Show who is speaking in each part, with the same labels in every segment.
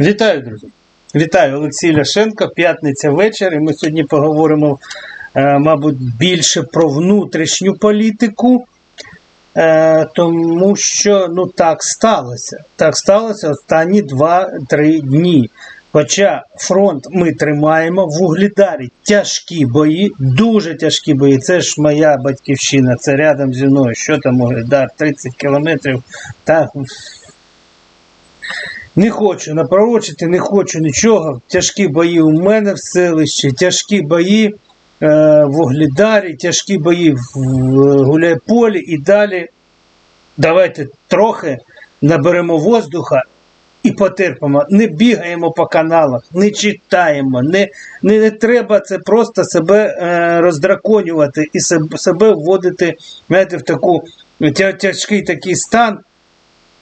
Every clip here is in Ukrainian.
Speaker 1: Вітаю, друзі! Вітаю Олексій Ляшенко, п'ятниця вечір. І ми сьогодні поговоримо, е, мабуть, більше про внутрішню політику, е, тому що ну так сталося. Так сталося останні 2-3 дні. Хоча фронт ми тримаємо в Углідарі тяжкі бої, дуже тяжкі бої. Це ж моя батьківщина, це рядом зі мною. Що там Углідар? 30 кілометрів. Та не хочу напророчити, не хочу нічого. Тяжкі бої у мене в селищі, тяжкі бої е, в Оглідарі, тяжкі бої в Гуляйполі і далі. Давайте трохи наберемо воздуха і потерпимо. Не бігаємо по каналах, не читаємо, не, не, не треба це просто себе е, роздраконювати і себе, себе вводити знаєте, в таку тя- тяжкий такий стан.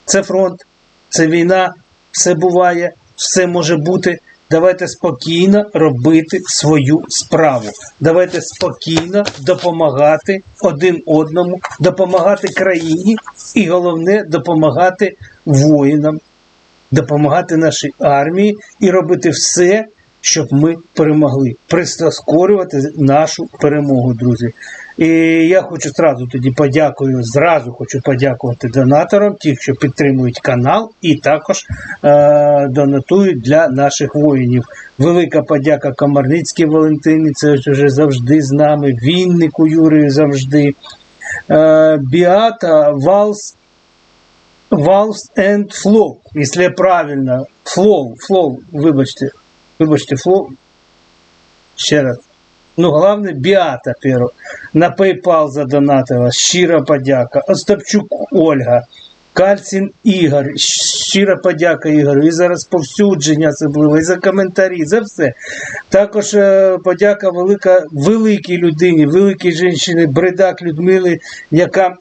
Speaker 1: Це фронт, це війна, все буває, все може бути. Давайте спокійно робити свою справу. Давайте спокійно допомагати один одному, допомагати країні і головне допомагати воїнам, допомагати нашій армії і робити все, щоб ми перемогли, прискорювати нашу перемогу, друзі. І я хочу зразу тоді подякую, зразу хочу подякувати донаторам, ті, що підтримують канал, і також е- донатують для наших воїнів. Велика подяка Комарницькій Валентині, це вже завжди з нами, Віннику Юрію завжди. Е- Біата Валс Valves and Flow, если правильно. Flow, Flow, вибачте. Вибачте, Flow. Ще раз. Ну, головне, Біата перо. На PayPal задонатила. Щира подяка. Остапчук Ольга. Кальцін Ігор. Щира подяка Ігорю. І за розповсюдження особливо, і за коментарі, за все. Також е, подяка велика великій людині, великій жінці, Бридак Людмили, яка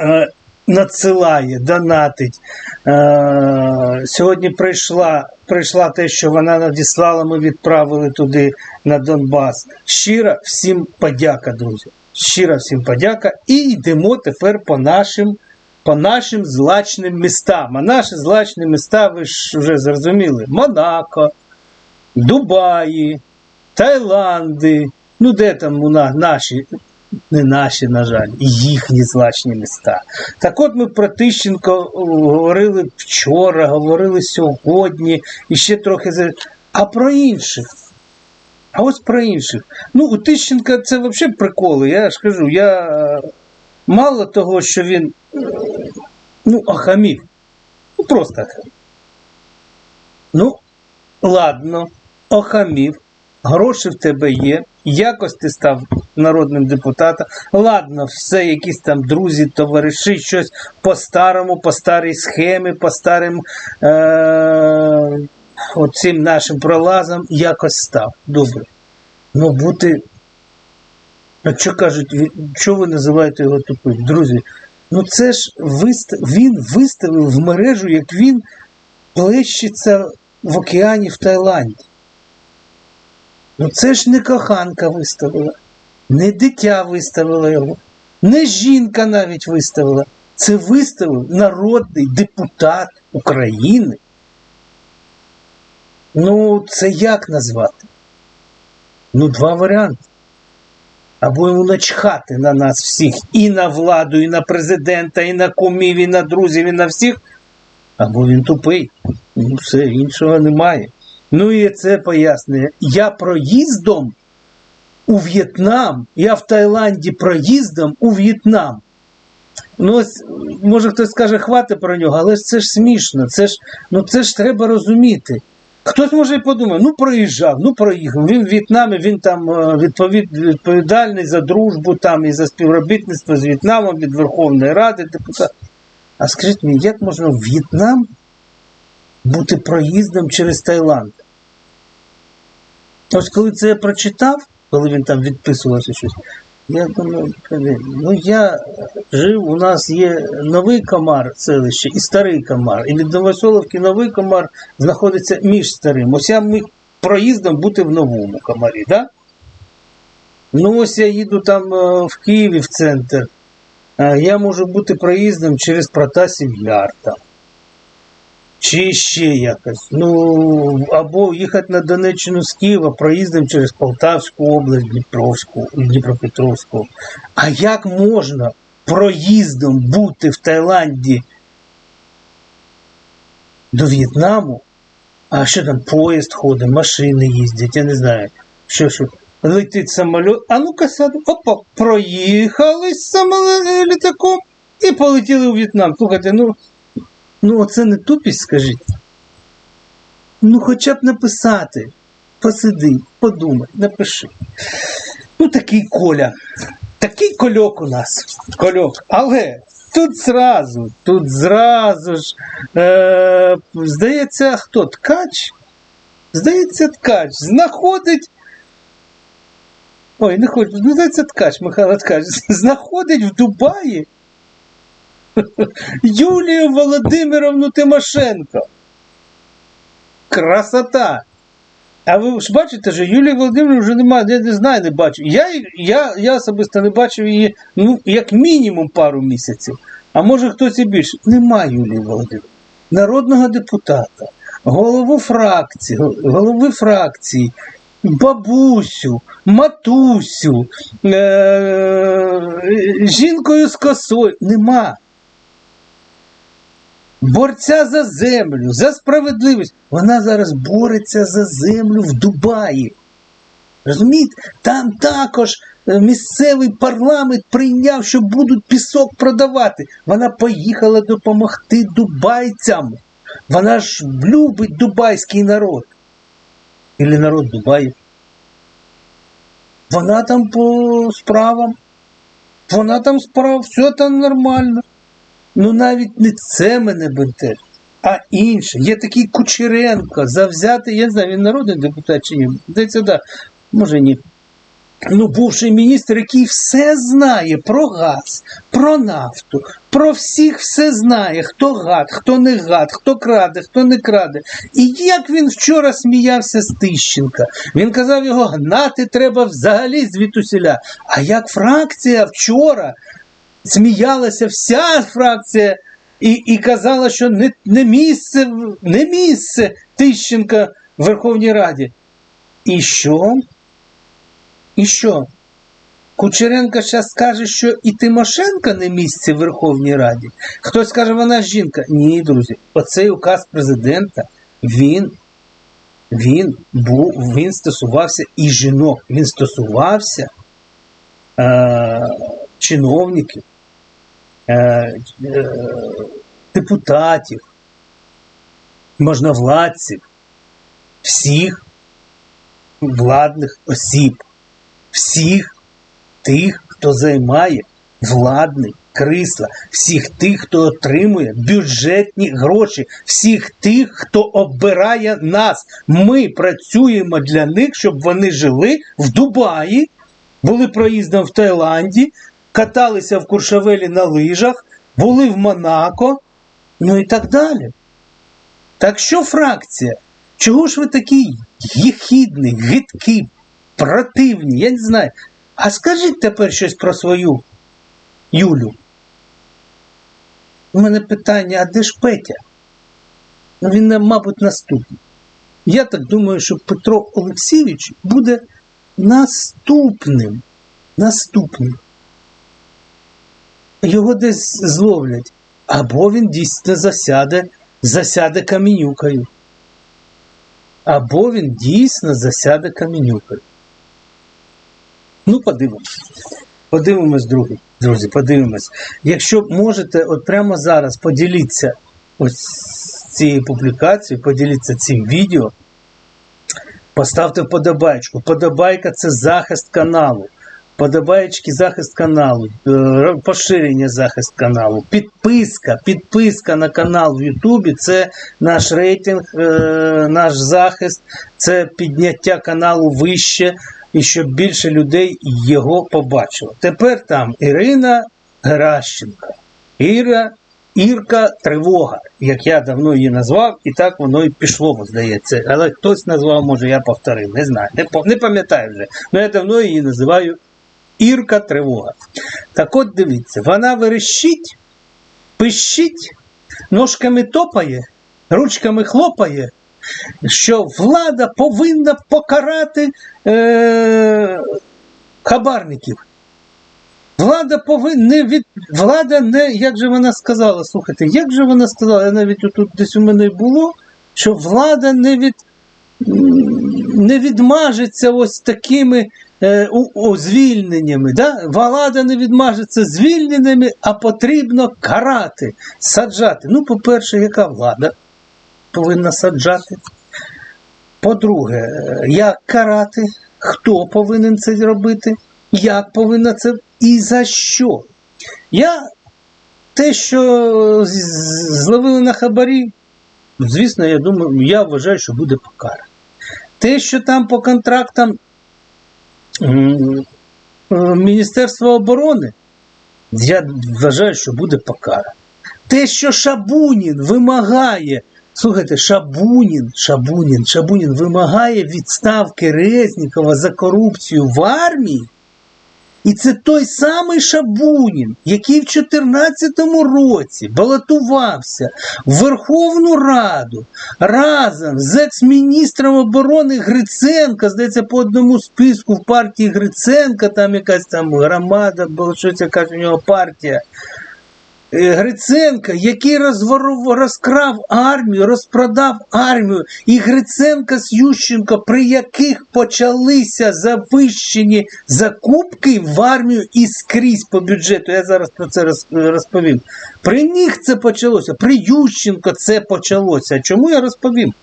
Speaker 1: е, надсилає, донатить. Е, сьогодні прийшла, прийшла те, що вона надіслала, ми відправили туди на Донбас. Щира всім подяка, друзі. Щира всім подяка. І йдемо тепер по нашим. По нашим злачним містам. А наші злачні міста, ви ж вже зрозуміли: Монако, Дубаї, Таїланди. Ну, де там у нас наші, не наші, на жаль, їхні злачні міста. Так от ми про Тищенко говорили вчора, говорили сьогодні, і ще трохи. А про інших. А ось про інших. Ну, у Тищенка це взагалі приколи. Я ж кажу, я е, мало того, що він е, ну, охамів. Ну, просто охамів. Ну, ладно, охамів, гроші в тебе є, якось ти став народним депутатом. Ладно, все, якісь там друзі, товариші, щось по-старому, по старій схемі, по старим е- оцим нашим пролазам якось став. Добре. Ну, бути. А що кажуть, що ви називаєте його тупим? Друзі, ну це ж вист... він виставив в мережу, як він плещеться в океані в Таїланді. Ну це ж не коханка виставила, не дитя виставила його, не жінка навіть виставила. Це виставив народний депутат України. Ну, це як назвати? Ну, два варіанти. Або йому начхати на нас всіх, і на владу, і на президента, і на кумів, і на друзів, і на всіх. Або він тупий. Ну, все, іншого немає. Ну і це пояснює. Я проїздом у В'єтнам, я в Таїланді проїздом у В'єтнам. Ну, ось, може хтось скаже, хватить про нього, але ж це ж смішно, це ж, ну, це ж треба розуміти. Хтось може і подумає, ну проїжджав, ну проїхав. Він в В'єтнамі, він там е, відповід, відповідальний за дружбу там і за співробітництво з В'єтнамом від Верховної Ради, депутат. А скажіть мені, як можна в В'єтнам бути проїздом через Таїланд? Ось коли це я прочитав, коли він там відписувався щось, я думаю, «Блін, ну я жив, у нас є новий комар селище і старий комар. І від Новоселовки новий комар знаходиться між старим. Ось я міг проїздом бути в новому комарі? Да? Ну, ось я їду там е, в Києві в центр. Е, Я можу бути проїздом через Протасів Яр там. Чи ще якось. Ну, або їхати на Донеччину з Києва проїздом через Полтавську область, Дніпровську, Дніпропетровську. А як можна проїздом бути в Таїланді до В'єтнаму? А що там поїзд ходить, машини їздять, я не знаю. Що що? Летить самоліт, а ну-ка сяду, опа, проїхали з і полетіли у В'єтнам. Слухайте, ну, ну оце не тупість, скажіть. Ну, хоча б написати. Посиди, подумай, напиши. Ну, такий коля. Такий кольок у нас. Кольок. Але тут зразу, тут зразу ж. Е, здається, хто? Ткач? Здається, ткач. Знаходить. Ой, не хочу. Ну, здається, ткач, Михайло Ткач. Знаходить в Дубаї Юлію Володимировну Тимошенко. Красота! А ви ж бачите, що Юлії Володимирівни вже немає, я не знаю, не бачу. Я, я, я особисто не бачив її ну, як мінімум пару місяців. А може хтось і більше. Немає Юлії Володимирівни. Народного депутата, голову фракції, голови фракції, бабусю, матусю, е- жінкою з косою. Нема борця за землю, за справедливість. Вона зараз бореться за землю в Дубаї. Розумієте? Там також е, місцевий парламент прийняв, що будуть пісок продавати. Вона поїхала допомогти дубайцям. Вона ж любить дубайський народ. Ілі народ Дубаї. Вона там по справам. Вона там справа, все там нормально. Ну навіть не це мене бентежить, а інше. Є такий Кучеренко, завзятий, я не знаю, він народний депутат чи ні. Здається, да. Може ні. Ну, бувший міністр, який все знає про газ, про нафту, про всіх все знає, хто гад, хто не гад, хто краде, хто не краде. І як він вчора сміявся з Тищенка. Він казав, його гнати треба взагалі звідусіля. А як фракція вчора сміялася вся фракція і, і казала, що не, не місце, не місце Тищенка в Верховній Раді. І що? І що? Кучеренко зараз скаже, що і Тимошенко не місце в Верховній Раді. Хтось скаже, вона жінка. Ні, друзі, оцей указ президента, він, він був, він стосувався і жінок, він стосувався е, чиновників, депутатів, можновладців, всіх владних осіб, всіх тих, хто займає владні крісла, всіх тих, хто отримує бюджетні гроші, всіх тих, хто обирає нас. Ми працюємо для них, щоб вони жили в Дубаї, були проїздом в Таїланді, каталися в Куршавелі на лижах, були в Монако, ну і так далі. Так що фракція? Чого ж ви такий єхідний, гидкий, противний? Я не знаю. А скажіть тепер щось про свою Юлю. У мене питання, а де ж Петя? Ну, він, мабуть, наступний. Я так думаю, що Петро Олексійович буде наступним. Наступним. Його десь зловлять. Або він дійсно засяде, засяде камінюкою. Або він дійсно засяде камінюкою. Ну, подивимось. Подивимось, друзі. Друзі, подивимось. Якщо можете, от прямо зараз поділіться ось цією публікацією, поділіться цим відео, поставте вподобайку. Подобайка це захист каналу. Подобаєчки захист каналу, е, поширення захист каналу, підписка, підписка на канал в Ютубі це наш рейтинг, е, наш захист, це підняття каналу вище і щоб більше людей його побачило. Тепер там Ірина Геращенко, Іра, Ірка Тривога, як я давно її назвав, і так воно і пішло, здається. Але хтось назвав, може, я повторив, не знаю, не, пам'ятаю вже. Але я давно її називаю Ірка Тривога. Так от дивіться, вона верещить, пищить, ножками топає ручками хлопає, що влада повинна покарати е, хабарників. Влада повинна не від влада не, як же вона сказала, слухайте, як же вона сказала, я навіть тут десь у мене було, що влада не від не відмажеться ось такими е, у, у, звільненнями. Да? Влада не відмажеться звільненнями, а потрібно карати, саджати. Ну, по-перше, яка влада повинна саджати? По-друге, е, як карати? Хто повинен це робити? Як повинна це і за що? Я те, що з- зловили на хабарі, звісно, я думаю, я вважаю, що буде покарано. Те, що там по контрактам е, Міністерства оборони, я вважаю, що буде покара. Те, що Шабунін вимагає, слухайте, Шабунін, Шабунін, Шабунін вимагає відставки Резнікова за корупцію в армії. І це той самий Шабунін, який в 2014 році балотувався в Верховну Раду разом з екс-міністром оборони Гриценка, здається, по одному списку в партії Гриценка, там якась там громада, була якась у нього партія. Е, Гриценка, який розворов, розкрав армію, розпродав армію, і Гриценка з Ющенко, при яких почалися завищені закупки в армію і скрізь по бюджету. Я зараз про це розповім. При них це почалося, при Ющенко це почалося. Чому я розповім?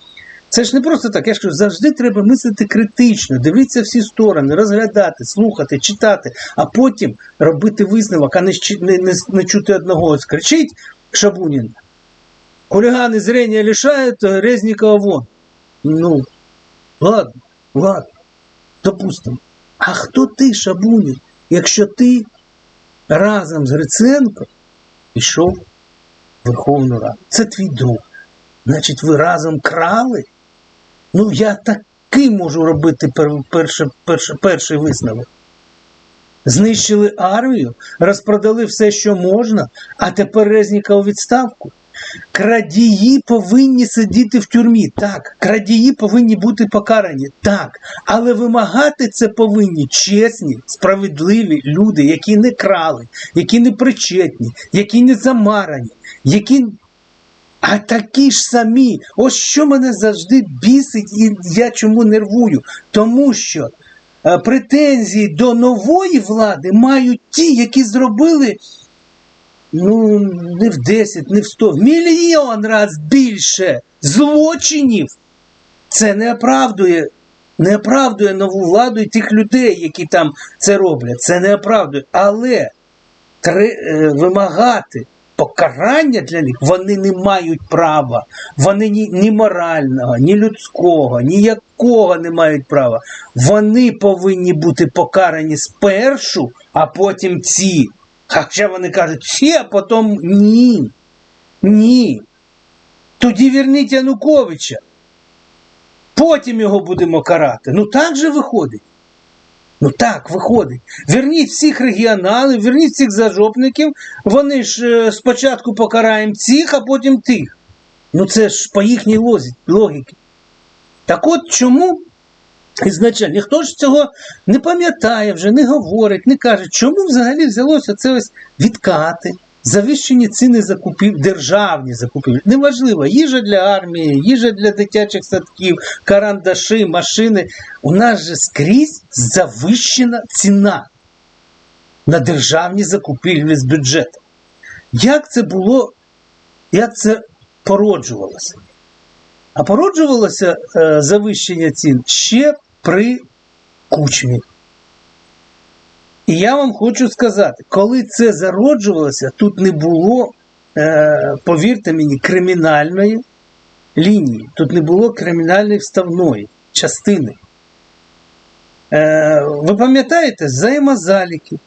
Speaker 1: Це ж не просто так. Я ж кажу, завжди треба мислити критично, дивитися всі сторони, розглядати, слухати, читати, а потім робити висновок, а не, не, не, не чути одного. Ось кричить Шабунін. Хулігани зрення лишають, Резнікова вон. Ну, ладно, ладно, допустимо. А хто ти, Шабунін, якщо ти разом з Гриценко пішов в Верховну Раду? Це твій друг. Значить, ви разом крали? Ну, я такий можу робити пер, перше, перше, перший висновок. Знищили армію, розпродали все, що можна, а тепер Резніка у відставку. Крадії повинні сидіти в тюрмі. Так, крадії повинні бути покарані. Так. Але вимагати це повинні чесні, справедливі люди, які не крали, які не причетні, які не замарані, які а такі ж самі. Ось що мене завжди бісить, і я чому нервую. Тому що е, претензії до нової влади мають ті, які зробили ну, не в 10, не в 100, в мільйон раз більше злочинів. Це не оправдує. Не оправдує нову владу і тих людей, які там це роблять. Це не оправдує. Але тре, е, вимагати покарання для них вони не мають права. Вони ні, ні морального, ні людського, ніякого не мають права. Вони повинні бути покарані спершу, а потім ці. Хоча вони кажуть, всі, а потім ні. Ні. Тоді верніть Януковича. Потім його будемо карати. Ну так же виходить. Ну так, виходить. Верніть всіх регіоналів, верніть всіх зажопників. Вони ж е, спочатку покараємо цих, а потім тих. Ну це ж по їхній логіці. Так от чому ізначально ніхто ж цього не пам'ятає вже, не говорить, не каже, чому взагалі взялося це ось відкати, завищені ціни закупів, державні закупівлі. Неважливо, їжа для армії, їжа для дитячих садків, карандаші, машини. У нас же скрізь завищена ціна на державні закупівлі з бюджету. Як це було, як це породжувалося? А породжувалося е, завищення цін ще при кучмі. І я вам хочу сказати, коли це зароджувалося, тут не було, е, повірте мені, кримінальної лінії, тут не було кримінальної вставної частини. Е, ви пам'ятаєте, взаємозаліки,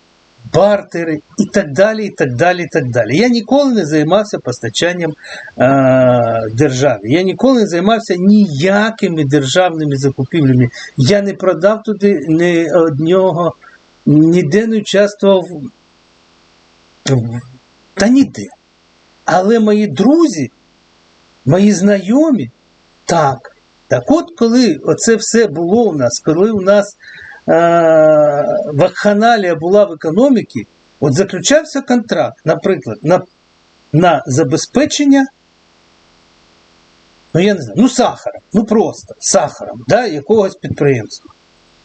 Speaker 1: бартери і так далі, і так далі, і так далі. Я ніколи не займався постачанням е, державі. Я ніколи не займався ніякими державними закупівлями. Я не продав туди ні одного, ніде не участвував. Та ніде. Але мої друзі Мої знайомі? Так. Так от, коли оце все було у нас, коли у нас е- вакханалія була в економіці, от заключався контракт, наприклад, на, на забезпечення, ну я не знаю, ну сахаром, ну просто сахаром, да, якогось підприємства.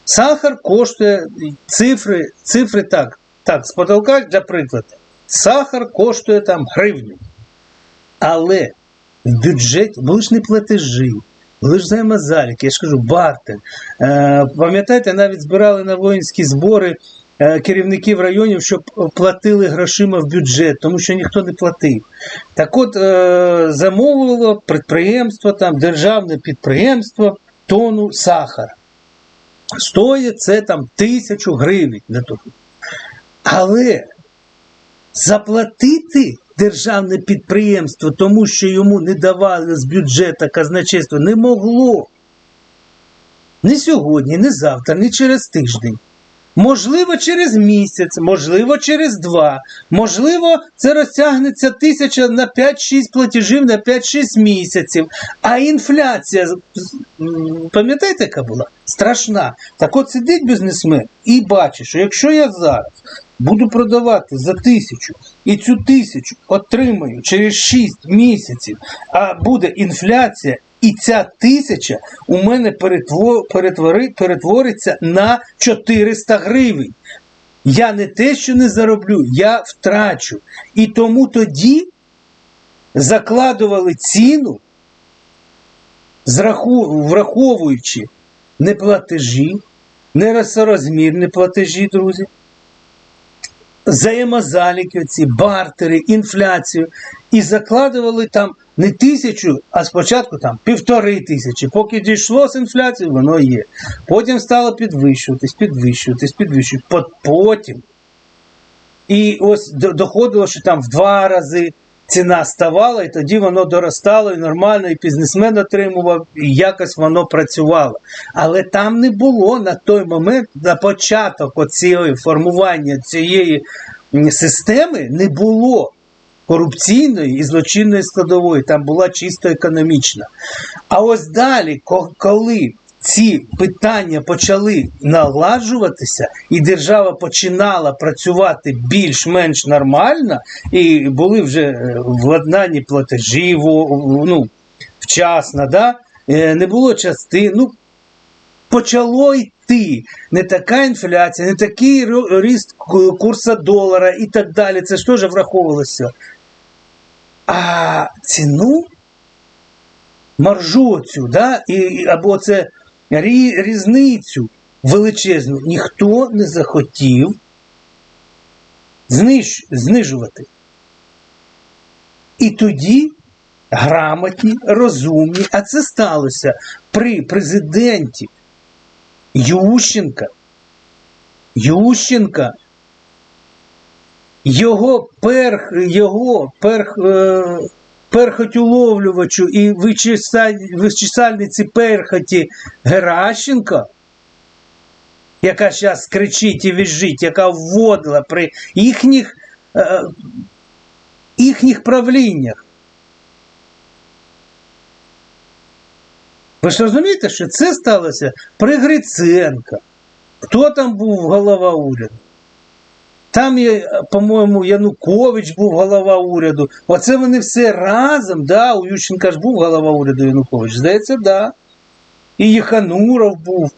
Speaker 1: Сахар коштує цифри, цифри так, так, з потолка для прикладу. Сахар коштує там гривню. Але в бюджеті були ж не платежі, були ж взаємозаліки, я ж кажу, бартер. Е, пам'ятаєте, навіть збирали на воїнські збори е, керівників районів, щоб платили грошима в бюджет, тому що ніхто не платив. Так от е, замовило підприємство, там, державне підприємство тону сахара. Стоїть це там тисячу гривень. Але заплатити державне підприємство, тому що йому не давали з бюджету казначейство, не могло. Не сьогодні, не завтра, не через тиждень. Можливо, через місяць, можливо, через два. Можливо, це розтягнеться тисяча на 5-6 платежів на 5-6 місяців. А інфляція, пам'ятаєте, яка була? Страшна. Так от сидить бізнесмен і бачить, що якщо я зараз буду продавати за тисячу і цю тисячу отримаю через 6 місяців, а буде інфляція, і ця тисяча у мене перетво- перетвори- перетвориться на 400 гривень. Я не те, що не зароблю, я втрачу. І тому тоді закладували ціну, враховуючи не платежі, не розмірні платежі, друзі, взаємозаліки, ці бартери, інфляцію, і закладували там не тисячу, а спочатку там півтори тисячі. Поки дійшло з інфляцією, воно є. Потім стало підвищуватись, підвищуватись, підвищуватись. Потім. І ось доходило, що там в два рази ціна ставала, і тоді воно доростало і нормально, і бізнесмен отримував, і якось воно працювало. Але там не було на той момент, на початок оцієї формування цієї системи, не було корупційної і злочинної складової, там була чисто економічна. А ось далі, коли ці питання почали наладжуватися, і держава починала працювати більш-менш нормально, і були вже е, владнані платежі ну, вчасно, да? Е, не було частин. Ну, почало йти не така інфляція, не такий ріст ку- курсу долара і так далі. Це ж теж враховувалося. А ціну, маржу цю, да? і, або це різницю величезну ніхто не захотів зниж, знижувати. І тоді грамотні, розумні, а це сталося при президенті Ющенка. Ющенка. Його перх, його перх, е, перхотюловлювачу і вичиса- вичисальниці перхоті Геращенка, яка зараз кричить і віжить, яка вводила при їхніх, е, їхніх правліннях. Ви ж розумієте, що це сталося при Гриценка. Хто там був голова уряду? Там, по-моєму, Янукович був голова уряду. Оце вони все разом, да, у Ющенка ж був голова уряду Янукович. Здається, да. І Єхануров був.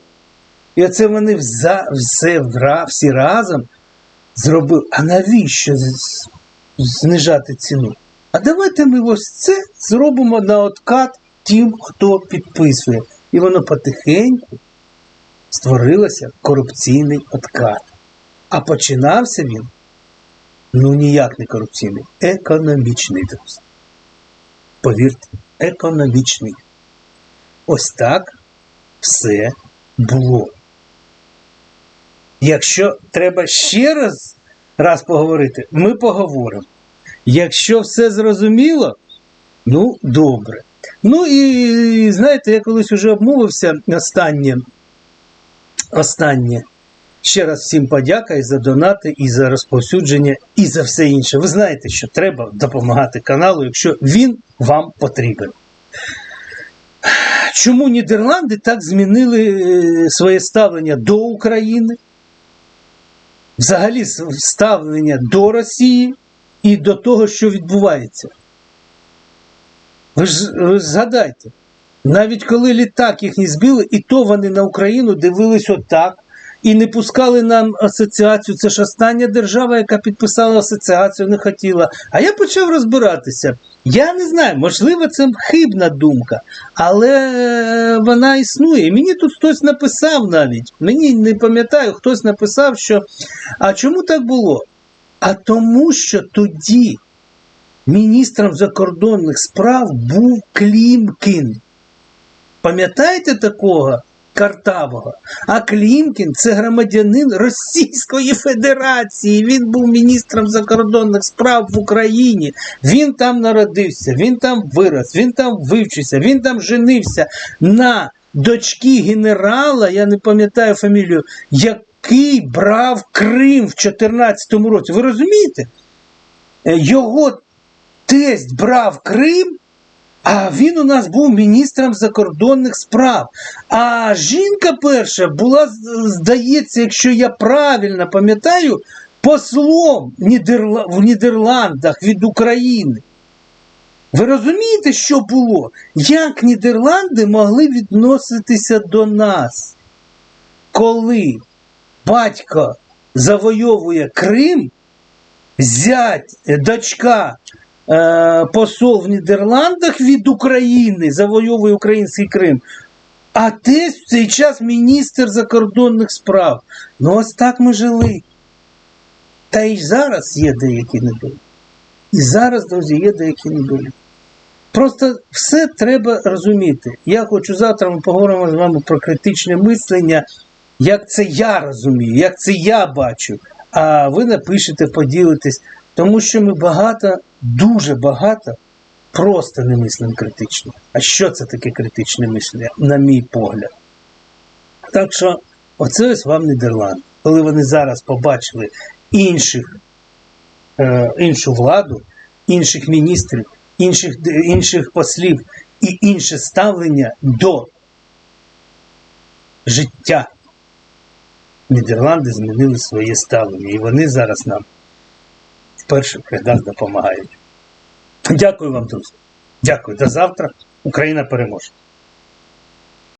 Speaker 1: І оце вони вза, все всі разом зробили. А навіщо знижати ціну? А давайте ми ось це зробимо на откат тим, хто підписує. І воно потихеньку створилося корупційний откат. А починався він, ну ніяк не корупційний, економічний, друзі. Повірте, економічний. Ось так все було. Якщо треба ще раз, раз поговорити, ми поговоримо. Якщо все зрозуміло, ну добре. Ну і знаєте, я колись уже обмовився останнє. Останнє. Ще раз всім подяка і за донати, і за розповсюдження, і за все інше. Ви знаєте, що треба допомагати каналу, якщо він вам потрібен. Чому Нідерланди так змінили е, своє ставлення до України? Взагалі ставлення до Росії і до того, що відбувається. Ви ж, ви згадайте, навіть коли літак їхній збили, і то вони на Україну дивились отак і не пускали нам асоціацію. Це ж остання держава, яка підписала асоціацію, не хотіла. А я почав розбиратися. Я не знаю, можливо, це хибна думка, але е, вона існує. Мені тут хтось написав навіть. Мені не пам'ятаю, хтось написав, що а чому так було? А тому, що тоді міністром закордонних справ був Клімкін. Пам'ятаєте такого картавого? А Клімкін це громадянин Російської Федерації. Він був міністром закордонних справ в Україні. Він там народився, він там вирос, він там вивчився, він там женився на дочки генерала, я не пам'ятаю фамілію, який брав Крим в 2014 році. Ви розумієте? Е, Його тесть брав Крим, а він у нас був міністром закордонних справ. А жінка перша була, здається, якщо я правильно пам'ятаю, послом в Нідерландах від України. Ви розумієте, що було? Як Нідерланди могли відноситися до нас, коли батько завойовує Крим, зять, дочка, посол в Нідерландах від України завойовує український Крим. А тесть в цей час міністр закордонних справ. Ну, ось так ми жили. Та і зараз є деякі недоліки. І зараз, друзі, є деякі недоліки. Просто все треба розуміти. Я хочу завтра ми поговоримо з вами про критичне мислення, як це я розумію, як це я бачу. А ви напишете, поділитесь, тому що ми багато, дуже багато просто не мислимо критично. А що це таке критичне мислення, на мій погляд? Так що, оце ось вам Нідерланд. Коли вони зараз побачили інших, е, іншу владу, інших міністрів, інших, інших послів і інше ставлення до життя. Нідерланди змінили своє ставлення, і вони зараз нам в перших нас допомагають. Дякую вам, друзі. Дякую. До завтра. Україна переможе.